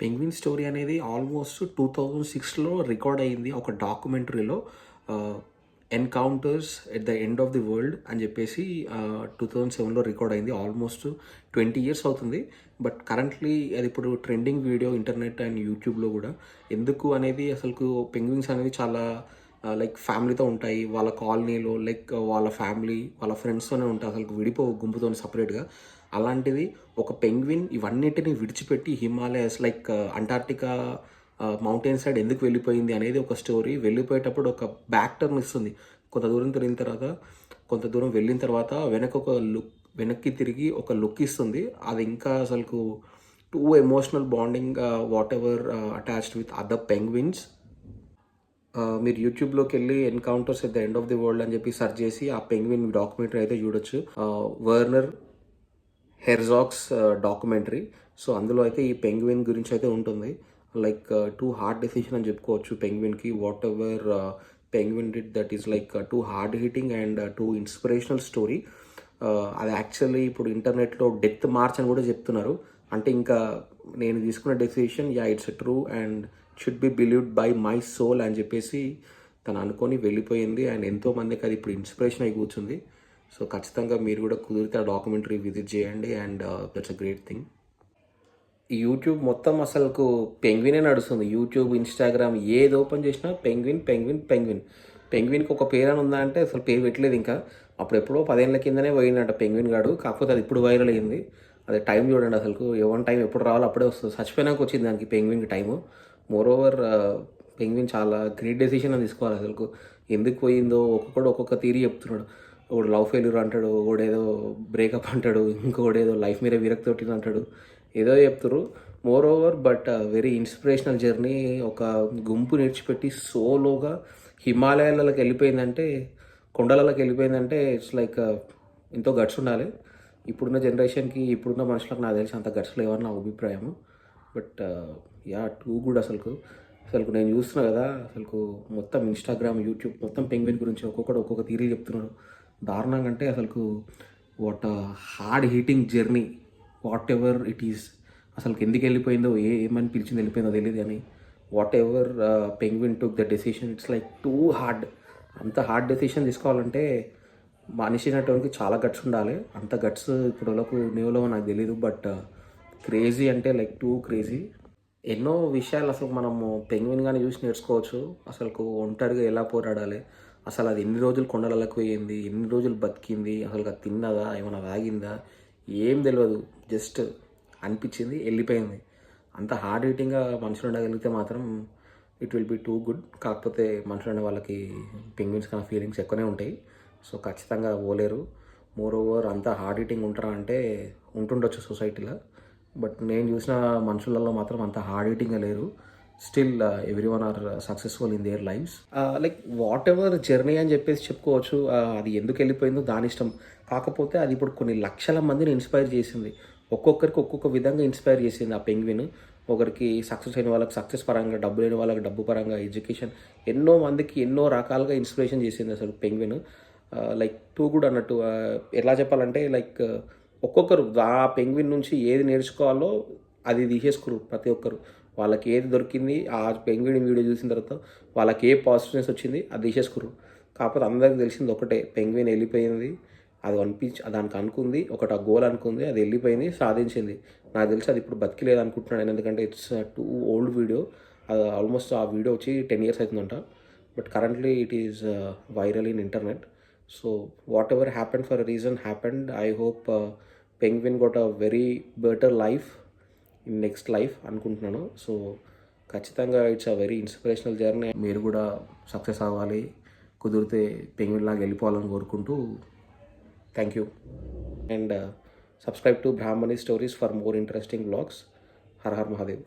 Penguin story అనేది almost two thousand సిక్స్లో record అయింది ఒక డాక్యుమెంటరీలో encounters at the end of the world అని చెప్పేసి టూ థౌజండ్ సెవెన్లో రికార్డ్ అయింది ఆల్మోస్ట్ ట్వంటీ ఇయర్స్ అవుతుంది. బట్ కరెంట్లీ అది ఇప్పుడు ట్రెండింగ్ వీడియో ఇంటర్నెట్ అండ్ యూట్యూబ్లో కూడా. ఎందుకు అనేది అసలు పెంగ్విన్స్ అనేది చాలా లైక్ ఫ్యామిలీతో ఉంటాయి. వాళ్ళ కాలనీలో లైక్ వాళ్ళ ఫ్యామిలీ వాళ్ళ ఫ్రెండ్స్తోనే ఉంటాయి. అసలు విడిపో గుంపుతో సపరేట్గా అలాంటిది ఒక పెంగ్విన్ ఇవన్నిటిని విడిచిపెట్టి Himalayas like Antarctica mountain side ఎందుకు వెళ్ళిపోయింది అనేది ఒక స్టోరీ వెళ్ళిపోయేటప్పుడు ఒక బ్యాక్ టర్న్ ఇస్తుంది. కొంత దూరం తిరిగిన తర్వాత కొంత దూరం వెళ్ళిన తర్వాత వెనక ఒక లుక్ వెనక్కి తిరిగి ఒక లుక్ ఇస్తుంది. అది ఇంకా అసలు too emotional bonding whatever attached with other penguins మీరు యూట్యూబ్లోకి వెళ్ళి encounters at the end of the world అని చెప్పి సెర్చ్ చేసి ఆ పెంగ్విన్ డాక్యుమెంటరీ అయితే చూడొచ్చు. వర్నర్ హెర్జాక్స్ డాక్యుమెంటరీ సో అందులో అయితే ఈ పెంగ్విన్ గురించి అయితే ఉంటుంది. లైక్ టూ హార్డ్ డెసిషన్ అని చెప్పుకోవచ్చు పెంగ్విన్కి whatever penguin did that is like too hard hitting and too inspirational story అది యాక్చువల్లీ ఇప్పుడు ఇంటర్నెట్లో డెత్ మార్చ్ అని కూడా చెప్తున్నారు. అంటే ఇంకా నేను తీసుకున్న decision yeah it's true and should be believed by my soul అని చెప్పేసి తను అనుకొని వెళ్ళిపోయింది. అండ్ ఎంతో మందికి అది ఇప్పుడు ఇన్స్పిరేషన్ అయి కూర్చుంది. సో ఖచ్చితంగా మీరు కూడా కుదిరితే ఆ డాక్యుమెంటరీ విజిట్ చేయండి. And that's a great thing ఈ యూట్యూబ్ మొత్తం అసలుకు పెంగ్వినే నడుస్తుంది. యూట్యూబ్ ఇన్స్టాగ్రామ్ ఏది ఓపెన్ చేసినా పెంగ్విన్ పెంగ్విన్ పెంగ్విన్ పెంగ్విన్కి ఒక పేరు అని ఉందా అంటే అసలు పేరు పెట్టలేదు ఇంకా. అప్పుడు ఎప్పుడో పదేళ్ళ కిందనే పోయిందంట పెంగ్విన్ గాడు. కాకపోతే అది ఇప్పుడు వైరల్ అయింది. అది టైం చూడండి అసలు ఎవరి టైం ఎప్పుడు రావాలో అప్పుడే వస్తుంది. చచ్చిపోయినాక వచ్చింది దానికి పెంగ్విన్కి టైము మోరోవర్ పెంగ్విన్ uh, చాలా గ్రేట్ డెసిషన్ అని తీసుకోవాలి అసలు ఎందుకు పోయిందో ఒక్కొక్కడు ఒక్కొక్క తీరి చెప్తున్నాడు. ఒకడు లవ్ ఫెయిల్యూర్ అంటాడు ఒకడు ఏదో బ్రేకప్ అంటాడు ఇంకొకడు ఏదో లైఫ్ మీద విరక్తి కొట్టింది అంటాడు. ఏదో చెప్తారు moreover but very inspirational journey ఒక గుంపు నేర్చిపెట్టి సోలోగా హిమాలయాలకు వెళ్ళిపోయిందంటే కొండలకి వెళ్ళిపోయిందంటే ఇట్స్ లైక్ uh, ఎంతో గట్స్ ఉండాలి. ఇప్పుడున్న జనరేషన్కి ఇప్పుడున్న మనుషులకు నాకు తెలిసి అంత గట్స్ లేవని నా అభిప్రాయం బట్ యా టూ గుడ్ అసలు అసలు నేను చూస్తున్నా కదా అసలు మొత్తం ఇన్స్టాగ్రామ్ యూట్యూబ్ మొత్తం పెంగ్విన్ గురించి ఒక్కొక్కడు ఒక్కొక్క థీరీ చెప్తున్నాడు. దారుణంగా అంటే అసలు what hard hitting journey whatever it is అసలు ఎందుకు వెళ్ళిపోయిందో ఏ ఏమని పిలిచింది వెళ్ళిపోయిందో తెలియదు కానీ whatever penguin took the decision it's like too hard అంత హార్డ్ డెసిషన్ తీసుకోవాలంటే మనిషి అనేటువంటి చాలా గట్స్ ఉండాలి. అంత గట్స్ ఇప్పుడు వాళ్ళకు నాకు తెలియదు బట్ క్రేజీ అంటే లైక్ టూ క్రేజీ. ఎన్నో విషయాలు అసలు మనము పెంగ్విన్ కానీ చూసి నేర్చుకోవచ్చు. అసలు ఒంటరిగా ఎలా పోరాడాలి? అసలు అది ఎన్ని రోజులు కొండలకు పోయింది? ఎన్ని రోజులు బతికింది? అసలు అది తిన్నదా? ఏమైనా తాగిందా? ఏం తెలియదు జస్ట్ అనిపించింది వెళ్ళిపోయింది. అంత హార్డ్ హీటింగ్గా మనుషులు ఉండగలిగితే మాత్రం it will be too good. కాకపోతే మనుషులు అనే వాళ్ళకి పెంగ్విన్స్ కన్నా ఫీలింగ్స్ ఎక్కువనే ఉంటాయి. సో ఖచ్చితంగా పోలేరు. మోర్ ఓవర్ అంత హార్డ్ హీటింగ్ ఉంటారా అంటే ఉంటుండొచ్చు సొసైటీలో. బట్ నేను చూసిన మనుషులలో మాత్రం అంత హార్డ్ హీటింగ్గా లేరు. Still everyone are successful in their lives like whatever journey అని చెప్పేసి చెప్పుకోవచ్చు uh, అది ఎందుకు వెళ్ళిపోయిందో దాని ఇష్టం. కాకపోతే అది ఇప్పుడు కొన్ని లక్షల మందిని ఇన్స్పైర్ చేసింది. ఒక్కొక్కరికి ఒక్కొక్క విధంగా ఇన్స్పైర్ చేసింది ఆ పెంగ్విన్ ఒకరికి సక్సెస్ అయిన వాళ్ళకి సక్సెస్ పరంగా డబ్బు లేని వాళ్ళకి డబ్బు పరంగా ఎడ్యుకేషన్ ఎన్నో మందికి ఎన్నో రకాలుగా ఇన్స్పిరేషన్ చేసింది అసలు పెంగ్విన్ లైక్ టూ గుడ్ అన్నట్టు uh, ఎలా చెప్పాలంటే లైక్ uh, ఒక్కొక్కరు ఆ పెంగ్విన్ నుంచి ఏది నేర్చుకోవాలో అది తీసేసుకురు ప్రతి ఒక్కరు. వాళ్ళకి ఏది దొరికింది ఆ పెంగ్విన్ వీడియో చూసిన తర్వాత వాళ్ళకి ఏ పాజిటివ్నెస్ వచ్చింది అది తీసేసుకురు. కాకపోతే అందరికి తెలిసింది ఒకటే పెంగ్విన్ వెళ్ళిపోయింది అది అనిపించి దానికి అనుకుంది ఒకటి ఆ గోల్ అనుకుంది అది వెళ్ళిపోయింది సాధించింది. నాకు తెలిసి అది ఇప్పుడు బతికిలేదు అనుకుంటున్నాను నేను ఎందుకంటే ఇట్స్ టూ ఓల్డ్ వీడియో అది ఆల్మోస్ట్ ఆ వీడియో వచ్చి టెన్ ఇయర్స్ అవుతుందంట. But currently it is viral in internet. So whatever happen for reason happened I hope penguin got a very better life in next life అనుకుంటున్నాను. So ఖచ్చితంగా it's a very inspirational journey మీరు కూడా success అవ్వాలి. కుదిరితే penguin లాగా వెళ్ళిపోవాలని కోరుకుంటూ thank you and subscribe to Brahmani stories for more interesting blogs Har Har Mahadev